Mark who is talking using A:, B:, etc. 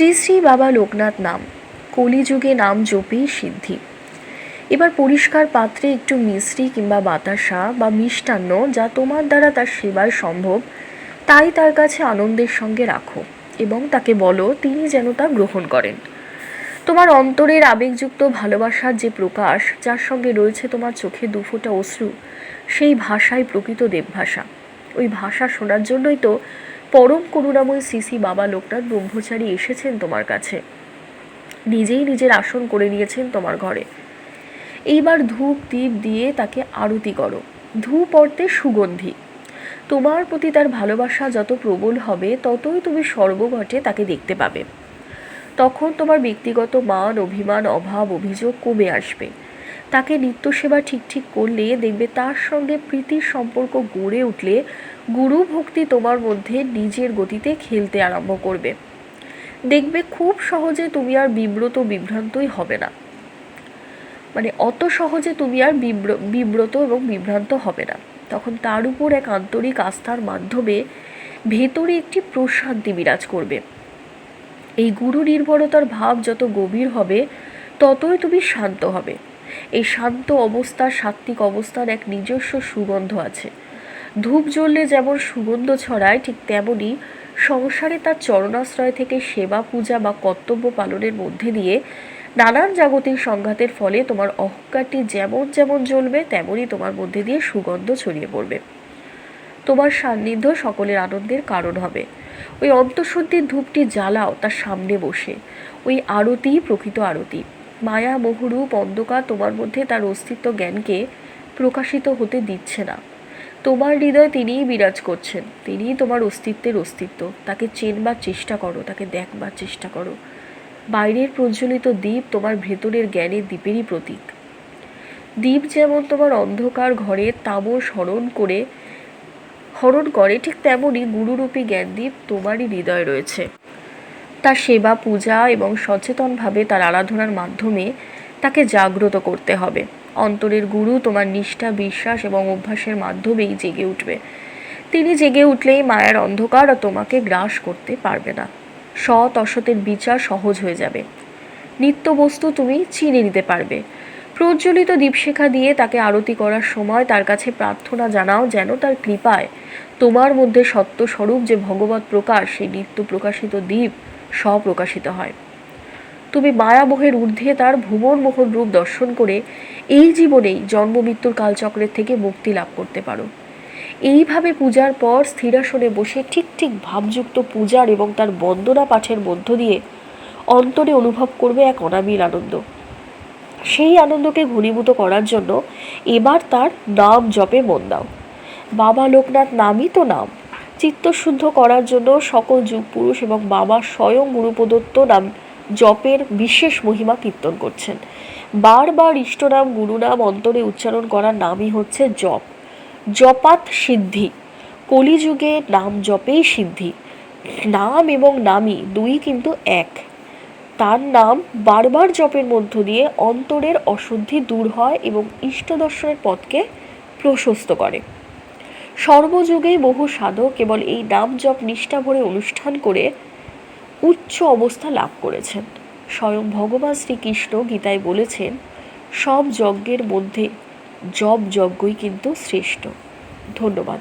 A: শ্রী শ্রী বাবা লোকনাথ নাম। কলিযুগে নাম জপি সিদ্ধি। এবার পরিষ্কার পাত্রে একটু মিশ্রি কিংবা বাতাসা বা মিষ্টান্ন যা তোমার দ্বারা তার সেবায় সম্ভব, তাই তার কাছে আনন্দের সঙ্গে রাখো এবং তাকে বলো তিনি যেন তা গ্রহণ করেন। তোমার অন্তরের আবেগযুক্ত ভালোবাসার যে প্রকাশ, যার সঙ্গে রয়েছে তোমার চোখে দুফোটা অশ্রু, সেই ভাষাই প্রকৃত দেবভাষা। ওই ভাষা শোনার জন্যই তো পরম করুণাময় সিসি বাবা লোকনাথ ব্রহ্মচারী এসেছেন তোমার কাছে। নিজেই নিজের আসন করে নিয়েছেন তোমার ঘরে। এইবার ধূপ, দীপ দিয়ে তাকে আরতি করো। ধূপ অর্থে সুগন্ধি। তোমার প্রতি তার ভালোবাসা যত প্রবল হবে, ততই তুমি সর্বঘটে তাকে দেখতে পাবে। তখন তোমার ব্যক্তিগত মান, অভিমান, অভাব, অভিযোগ কমে আসবে। তাকে নিত্য সেবা ঠিক ঠিক করলে দেখবে তার সঙ্গে প্রীতির সম্পর্ক গড়ে উঠলে গুরু ভক্তি তোমার মধ্যে নিজের গতিতে খেলতে আরম্ভ করবে। দেখবে খুব সহজে তুমি আর বিব্রত বিভ্রান্তই হবে না। মানে অত সহজে তুমি আর বিব্র, বিব্রত এবং বিভ্রান্ত হবে না। তখন তার উপর এক আন্তরিক আস্থার মাধ্যমে ভেতরে একটি প্রশান্তি বিরাজ করবে। এই গুরু নির্ভরতার ভাব যত গভীর হবে, ততই তুমি শান্ত হবে। এই শান্ত অবস্থার সাত্ত্বিক অবস্থার এক নিজস্ব সুগন্ধ আছে। ধূপ জ্বললে যেমন সুগন্ধ ছড়ায়, ঠিক তেমনই সংসারে তার চরণাশ্রয় থেকে সেবা, পূজা বা কর্তব্য পালনের মধ্যে দিয়ে নানান জাগতিক সংঘাতের ফলে তোমার অহংকারটি যেমন যেমন জ্বলবে তেমনই তোমার মধ্যে দিয়ে সুগন্ধ ছড়িয়ে পড়বে। তোমার সান্নিধ্য সকলের আনন্দের কারণ হবে। ওই অন্তঃশুদ্ধির ধূপটি জ্বালাও, তার সামনে বসে। ওই আরতি, প্রকৃত আরতি। মায়া মোহরূপ অন্ধকার তোমার মধ্যে তার অস্তিত্ব জ্ঞানকে প্রকাশিত হতে দিচ্ছে না। তোমার হৃদয়ে তিনিই বিরাজ করছেন, তিনিই তোমার অস্তিত্বের অস্তিত্ব। তাকে চেনবার চেষ্টা করো, তাকে দেখবার চেষ্টা করো। বাইরের প্রজ্বলিত দ্বীপ তোমার ভেতরের জ্ঞানের দ্বীপেরই প্রতীক। দ্বীপ যেমন তোমার অন্ধকার ঘরে তাবর স্মরণ করে, হরণ করে, ঠিক তেমনই গুরুরূপী জ্ঞানদীপ তোমারই হৃদয় রয়েছে। তার সেবা, পূজা এবং সচেতনভাবে তার আরাধনার মাধ্যমে তাকে জাগ্রত করতে হবে। অন্তরের গুরু তোমার নিষ্ঠা, বিশ্বাস এবং অভ্যাসের মাধ্যমেই জেগে উঠবে। তিনি জেগে উঠলেই মায়ের অন্ধকার তোমাকে গ্রাস করতে পারবে না। সৎ অসতের বিচার সহজ হয়ে যাবে। নিত্য বস্তু তুমি চিনে নিতে পারবে। প্রজ্বলিত দীপশেখা দিয়ে তাকে আরতি করার সময় তার কাছে প্রার্থনা জানাও যেন তার কৃপায় তোমার মধ্যে সত্য স্বরূপ যে ভগবত প্রকাশ, সেই নিত্য প্রকাশিত দ্বীপ স্বপ্রকাশিত হয়। তুমি মায়ামোহের ঊর্ধ্বে তার ভুবন মোহন রূপ দর্শন করে এই জীবনেই জন্ম মৃত্যুর কালচক্রের থেকে মুক্তি লাভ করতে পারো। এইভাবে পূজার পর স্থিরাসনে বসে ঠিক ঠিক ভাবযুক্ত পূজার এবং তার বন্দনা পাঠের মধ্য দিয়ে অন্তরে অনুভব করবে এক অনাবিল আনন্দ। সেই আনন্দকে ঘনীভূত করার জন্য এবার তার নাম জপে মন দাও। বাবা লোকনাথ নামই তো নাম। চিত্তশুদ্ধ করার জন্য সকল যুগ পুরুষ এবং বাবা স্বয়ং গুরু প্রদত্ত নাম জপের বিশেষ মহিমা কীর্তন করছেন। বারবার ইষ্টনাম গুরুনাম অন্তরে উচ্চারণ করার নামই হচ্ছে জপ। জপাত সিদ্ধি। কলিযুগে নাম জপেই সিদ্ধি। নাম এবং নামই দুই কিন্তু এক। তার নাম বারবার জপের মধ্য দিয়ে অন্তরের অশুদ্ধি দূর হয় এবং ইষ্ট দর্শনের পথকে প্রশস্ত করে। সর্বযুগেই বহু সাধক কেবল এই নাম জপ নিষ্ঠা ভরে অনুষ্ঠান করে উচ্চ অবস্থা লাভ করেছেন। স্বয়ং ভগবান শ্রীকৃষ্ণ গীতায় বলেছেন, সব যজ্ঞের মধ্যে জপ যজ্ঞই কিন্তু শ্রেষ্ঠ। ধন্যবাদ।